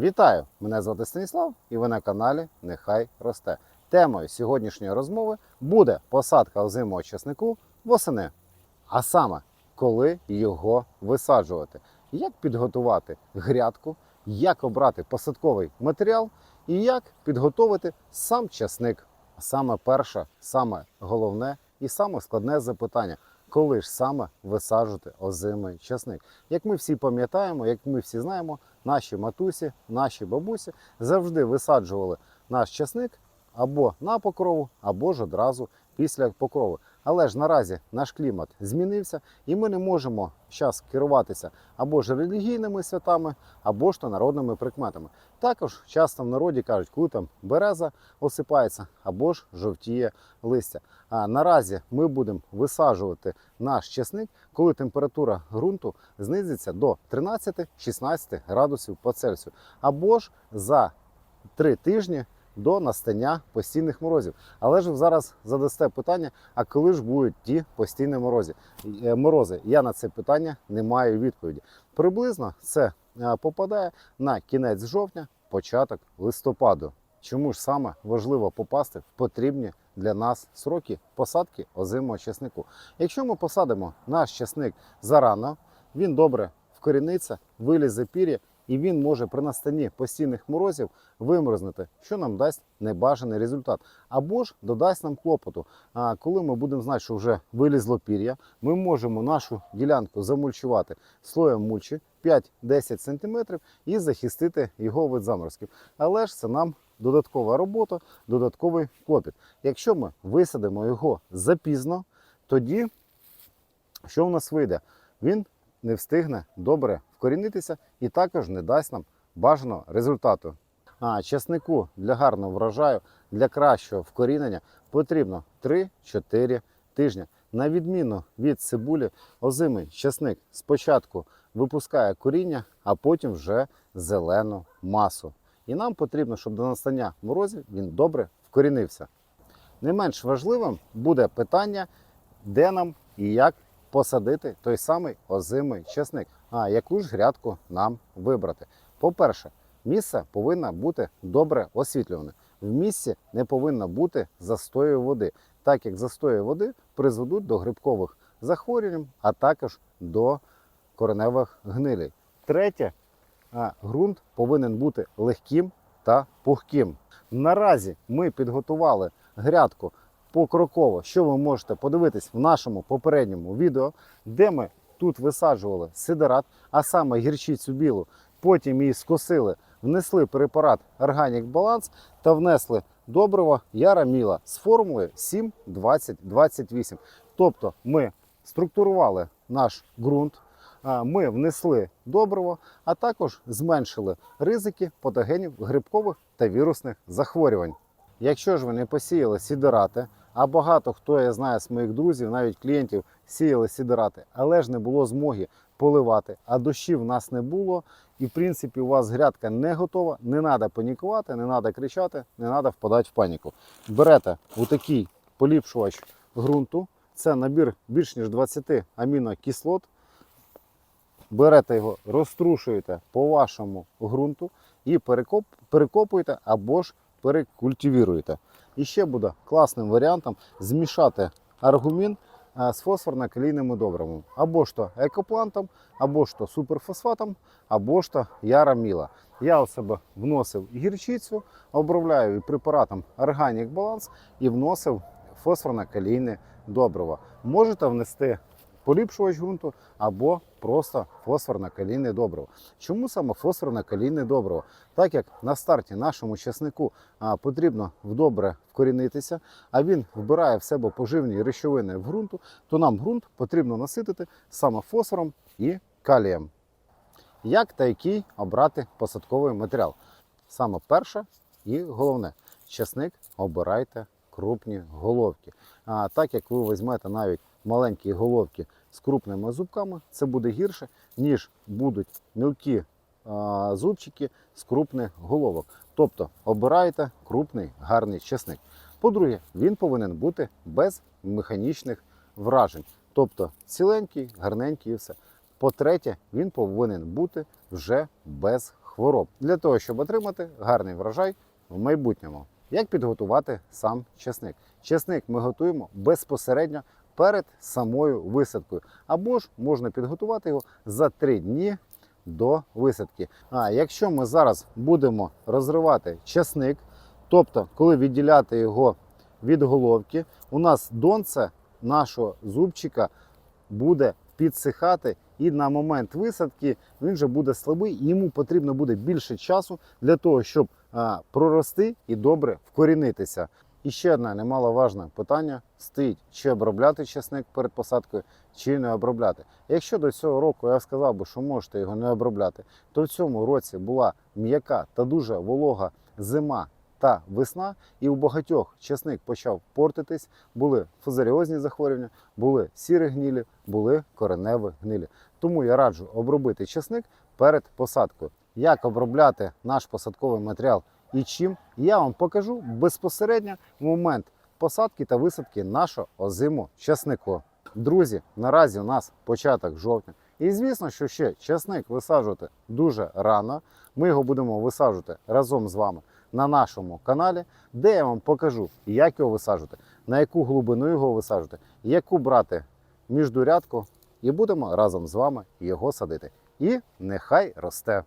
Вітаю! Мене звати Станіслав і ви на каналі Нехай росте. Темою сьогоднішньої розмови буде посадка озимого часнику восени. А саме, коли його висаджувати, як підготувати грядку, як обрати посадковий матеріал і як підготовити сам часник. Саме перше, саме головне і саме складне запитання. Коли ж саме висаджувати озимий часник? Як ми всі пам'ятаємо, як ми всі знаємо, наші матусі, наші бабусі завжди висаджували наш часник або на покрову, або ж одразу після покрови. Але ж наразі наш клімат змінився, і ми не можемо зараз керуватися або ж релігійними святами, або ж то народними прикметами. Також часто в народі кажуть, коли там береза осипається, або ж жовтіє листя. А наразі ми будемо висаджувати наш часник, коли температура ґрунту знизиться до 13-16 градусів по Цельсію, або ж за 3 тижні до настання постійних морозів. Але ж зараз задасте питання: а коли ж будуть ті постійні морозі? Е, морози? Я на це питання не маю відповіді. Приблизно це е, попадає на кінець жовтня, початок листопаду. Чому ж саме важливо попасти в потрібні для нас сроки посадки озимого часнику? Якщо ми посадимо наш часник зарано, він добре вкоріниться, вилізе пір'я, і він може при настанні постійних морозів вимерзнути, що нам дасть небажаний результат. Або ж додасть нам клопоту. А коли ми будемо знати, що вже вилізло пір'я, ми можемо нашу ділянку замульчувати слоєм мульчі 5-10 см і захистити його від заморозків. Але ж це нам додаткова робота, додатковий клопіт. Якщо ми висадимо його запізно, тоді що в нас вийде? Він не встигне добре вкорінитися і також не дасть нам бажаного результату. А часнику для гарного врожаю, для кращого вкорінення потрібно 3-4 тижні. На відміну від цибулі, озимий часник спочатку випускає коріння, а потім вже зелену масу. І нам потрібно, щоб до настання морозів він добре вкорінився. Не менш важливим буде питання, де нам і як посадити той самий озимий часник. А яку ж грядку нам вибрати? По-перше, місце повинно бути добре освітлюване. В місці не повинно бути застою води, так як застої води призведуть до грибкових захворювань, а також до кореневих гнилей. Третє, а, ґрунт повинен бути легким та пухким. Наразі ми підготували грядку покроково, що ви можете подивитись в нашому попередньому відео, де ми тут висаджували сидерат, а саме гірчицю білу. Потім її скосили, внесли препарат Organic Balance та внесли добрива Яра Міла з формулою 7-20-28. Тобто ми структурували наш ґрунт, ми внесли добриво, а також зменшили ризики патогенів грибкових та вірусних захворювань. Якщо ж ви не посіяли сідерати, а багато хто я знаю з моїх друзів, навіть клієнтів, сіяли сідерати, але ж не було змоги поливати, а дощів в нас не було. І в принципі у вас грядка не готова, не треба панікувати, не треба кричати, не треба впадати в паніку. Берете отакий поліпшувач ґрунту, це набір більш ніж 20 амінокислот. Берете його, розтрушуєте по вашому ґрунту і перекоп, перекопуєте або ж перекультивіруєте. І ще буде класним варіантом змішати аргумін е, з фосфорно-калійними добривами. Або ж то екоплантом, або ж то суперфосфатом, або ж то яраміла. Я у себе вносив гірчицю, обробляю препаратом Organic Balance і вносив фосфорно-калійне добриво. Можете внести поліпшувач ґрунту або просто фосфорно-калійне добриво. Чому саме фосфорно-калійне добриво? Так як на старті нашому часнику потрібно добре вкорінитися, а він вбирає в себе поживні речовини в ґрунту, то нам ґрунт потрібно наситити саме фосфором і калієм. Як та який обрати посадковий матеріал? Саме перше і головне, часник обирайте крупні головки. А так як ви візьмете навіть маленькі головки з крупними зубками, це буде гірше, ніж будуть мілкі а, зубчики з крупних головок. Тобто обирайте крупний гарний часник. По-друге, він повинен бути без механічних вражень, тобто ціленький, гарненький і все. По-третє, він повинен бути вже без хвороб для того, щоб отримати гарний врожай в майбутньому. Як підготувати сам чесник? Чесник ми готуємо безпосередньо перед самою висадкою, або ж можна підготувати його за три дні до висадки. А якщо ми зараз будемо розривати чесник, тобто коли відділяти його від головки, у нас донце нашого зубчика буде підсихати, і на момент висадки він вже буде слабий, і йому потрібно буде більше часу для того, щоб прорости і добре вкорінитися. І ще одне немаловажне питання стоїть: чи обробляти чесник перед посадкою, чи не обробляти. Якщо до цього року я сказав би, що можете його не обробляти, то в цьому році була м'яка та дуже волога зима та весна, і у багатьох чесник почав портитись, були фузаріозні захворювання, були сірі гнилі, були кореневі гнилі. Тому я раджу обробити чесник перед посадкою. Як обробляти наш посадковий матеріал і чим, я вам покажу безпосередньо момент посадки та висадки нашого озиму чеснику. Друзі, наразі у нас початок жовтня. І звісно, що ще чесник висаджувати дуже рано. Ми його будемо висаджувати разом з вами на нашому каналі, де я вам покажу, як його висаджувати, на яку глибину його висаджувати, яку брати міждурядку, і будемо разом з вами його садити. І нехай росте.